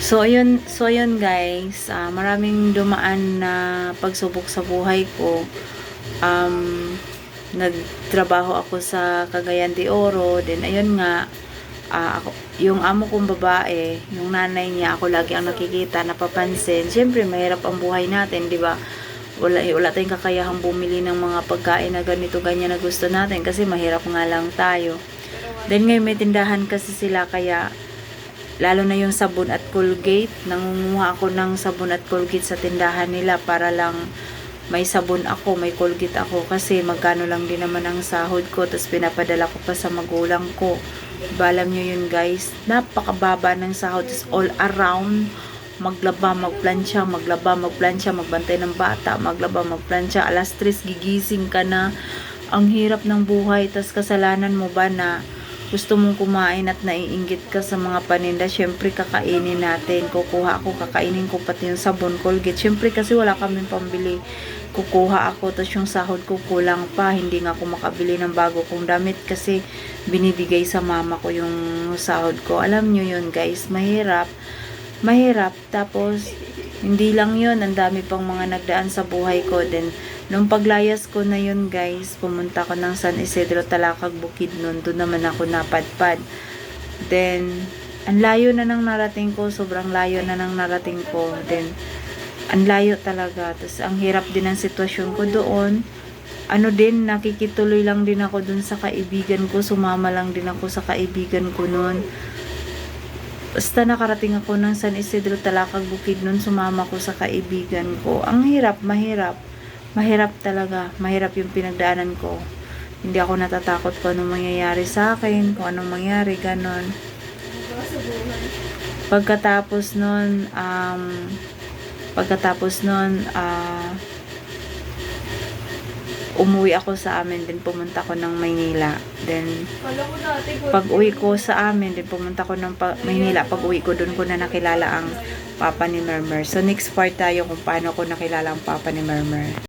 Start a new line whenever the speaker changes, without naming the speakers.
So, ayun, so ayun guys, ah, maraming dumaan na pagsubok sa buhay ko. Um, nagtrabaho ako sa Cagayan de Oro, then ayun nga, ah, ako, yung amo kong babae, yung nanay niya, ako lagi ang nakikita, napapansin. Siyempre, mahirap ang buhay natin, di ba? Wala, wala tayong kakayahang bumili ng mga pagkain na ganito, ganyan na gusto natin kasi mahirap nga lang tayo. Then ngayon may tindahan kasi sila kaya lalo na yung sabon at Colgate, nangunguha ako ng sabon at Colgate sa tindahan nila para lang may sabon ako, may Colgate ako. Kasi magkano lang din naman ang sahod ko tapos pinapadala ko pa sa magulang ko. Balam nyo yun guys, napakababa ng sahod tapos all around. Maglaba, magplansya, maglaba, magplansya, magbantay ng bata, maglaba, magplansya, alas 3 gigising ka na. Ang hirap ng buhay, tas kasalanan mo ba na gusto mong kumain at naiinggit ka sa mga paninda, syempre kakainin natin. Kukuha ako, kakainin ko pati yung sabon Colgate. Syempre kasi wala kaming pambili. Kukuha ako, tapos yung sahod ko kulang pa. Hindi nga ako makabili ng bago kong damit kasi binibigay sa mama ko yung sahod ko. Alam nyo yun guys, mahirap. Mahirap. Tapos, hindi lang yun, ang dami pang mga nagdaan sa buhay ko. Then, nung paglayas ko na yun guys, pumunta ko ng San Isidro Talakag Bukid nun. Doon naman ako napadpad. Then, ang layo na nang narating ko, sobrang layo na nang narating ko. Then, ang layo talaga. Tapos, ang hirap din ang sitwasyon ko doon. Ano din, nakikituloy lang din ako dun sa kaibigan ko. Sumama lang din ako sa kaibigan ko noon. Basta nakarating ako ng San Isidro Talakag Bukid nun, sumama ko sa kaibigan ko. Ang hirap, mahirap. Mahirap talaga. Mahirap yung pinagdaanan ko. Hindi ako natatakot kung anong mangyayari sa akin, kung anong mangyari, ganon. Pagkatapos nun, um, pagkatapos nun, ah, umuwi ako sa amin, din pumunta ko ng Maynila. Then, pag uwi ko sa amin, din pumunta ko ng pa- Maynila. Pag uwi ko, doon ko na nakilala ang papa ni Murmur. So, next part tayo kung paano ko nakilala ang papa ni Murmur.